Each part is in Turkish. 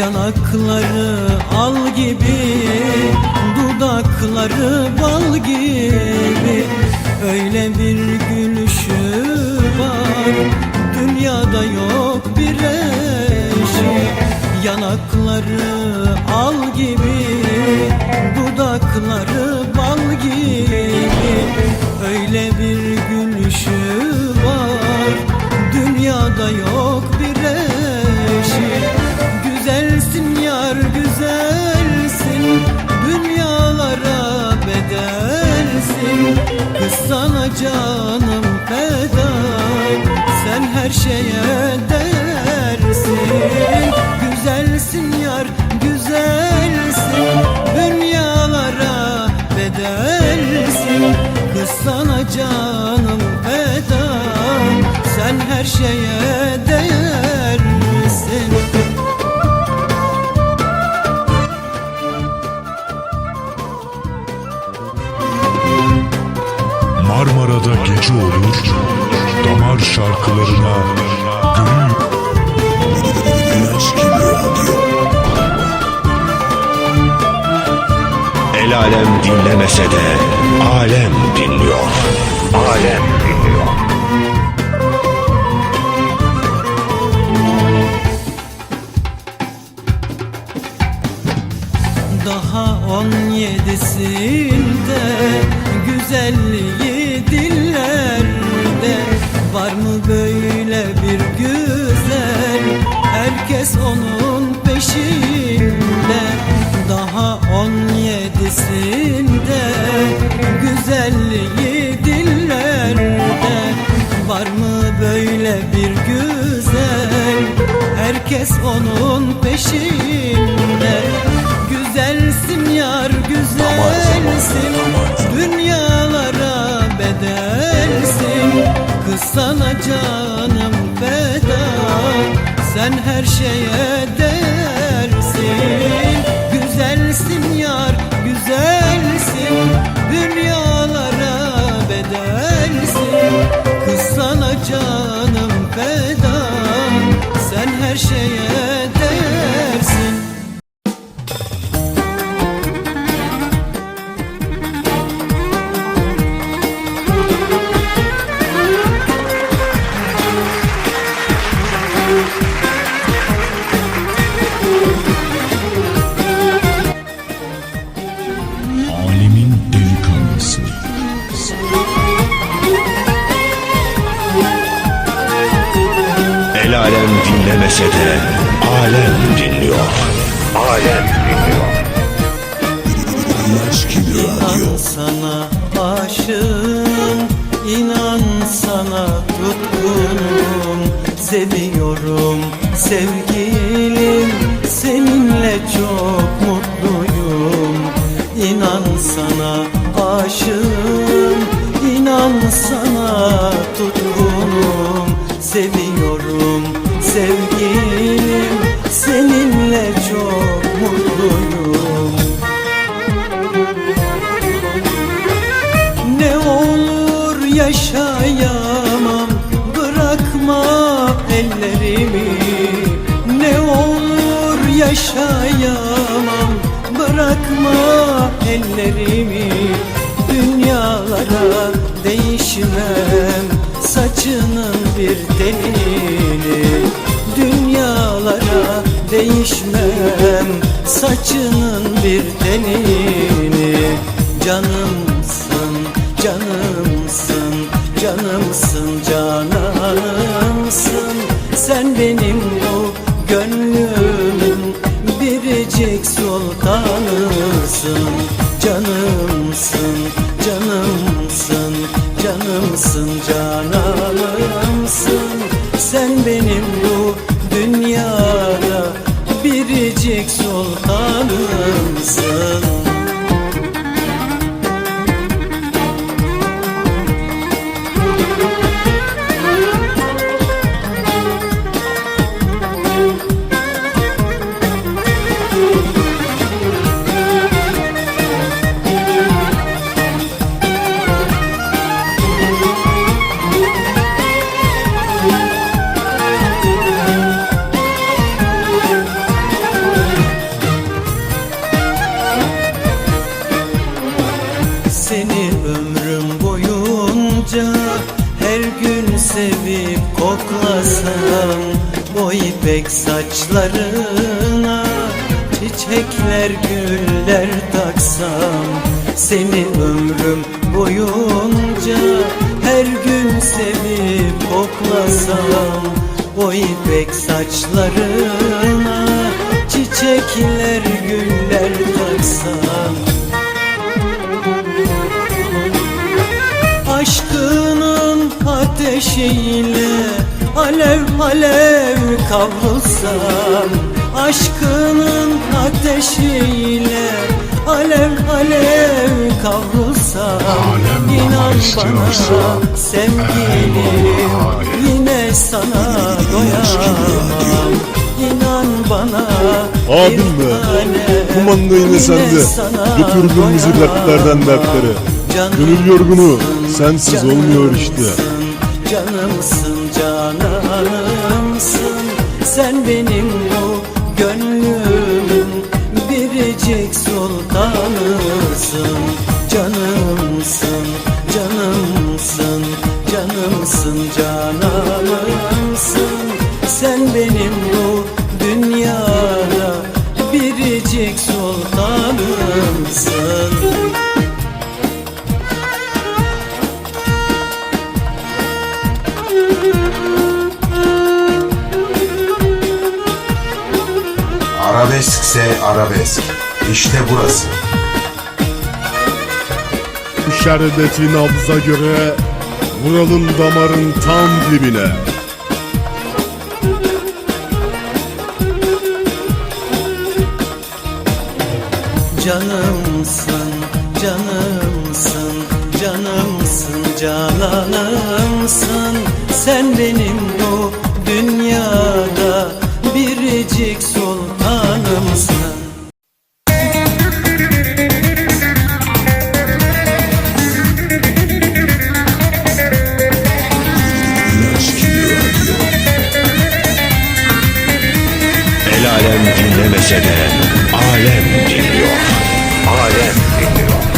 Yanakları al gibi Dudakları bal gibi. Öyle bir gülüşü var Dünyada yok bir eşi. Yanakları al gibi Dudakları bal gibi. Öyle bir gülüşü var Dünyada yok sana canım feda. Sen her şeye değersin Marmara'da gece olur, damar şarkılarına gönül El alem dinlemese de alem dinliyor. Alem dinliyor. Daha on yedisinde güzelliği dillerde Var mı böyle bir güzel herkes onun peşinde Daha on yedisinde güzelliği dillerde Var mı böyle bir güzel Herkes onun peşinde Güzelsin yar güzelsin Dünyalara bedelsin Kız sana canım feda. Sen her şeye değersin. Güzelsin yar güzelsin. Dünyalara bedelsin. Kız sana canım feda. Sen her şeye değersin alem dinlemese de alem dinliyor. Alem dinliyor. İnan sana aşığım inan sana tutkunum Seviyorum sevgilim Seninle ellerimi Ne olur yaşayamam. Bırakma ellerimi Dünyalara değişmem. Saçının bir telini Dünyalara değişmem. Saçının bir telini Canımsın, canımsın, canımsın, canımsın benim bu gönlümün biricik sultanısın. Canımsın, canımsın, canımsın, canımsın Sen benim bu dünyada biricik sultanımsın ipek saçlarına Çiçekler güller taksam Seni ömrüm boyunca Her gün sevip koklasam O ipek saçlarına Çiçekler güller taksam. Aşkının ateşiyle alev alev kavrulsam Aşkının ateşiyle alev alev kavrulsam Alem İnan bana sevgilim yine sana doyamam İnan bana Abim be, kumanda yine sende. Götürdün bizi dertlerden dertlere. Gönül yorgunu, sensiz olmuyor işte. Canımsın Sen benim Arabeskse arabesk. İşte burası. Şerbeti nabza göre vuralım damarın tam dibine. Canımsın, canımsın, canımsın, cananımsın Sen benim bu dünyada biricik alem dinlemese de alem dinliyor. Alem dinliyor.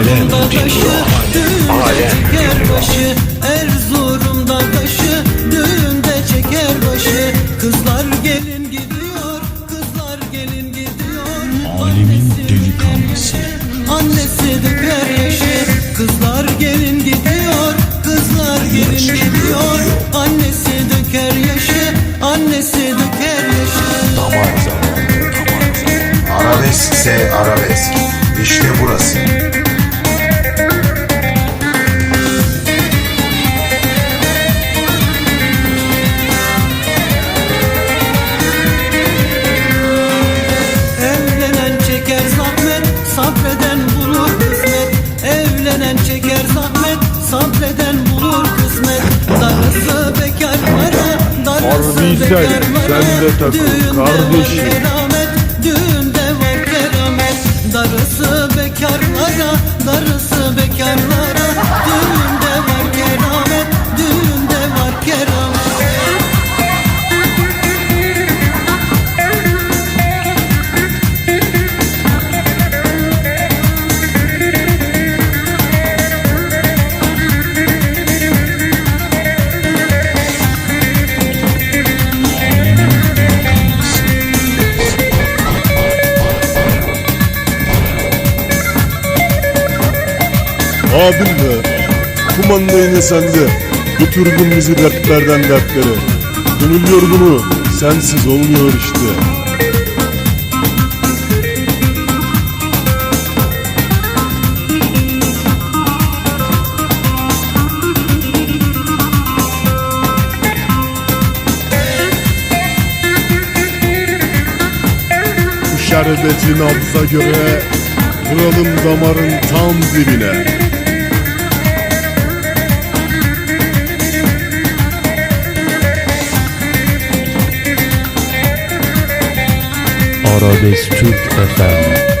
Alem. Alem. Takıl kardeşim. abim be. Kumanda yine sende. Götürdün bizi dertlerden dertlere. Gönül yorgunu sensiz olmuyor işte. şerbeti nabza göre Vuralım damarın tam dibine Auto Destruct FM.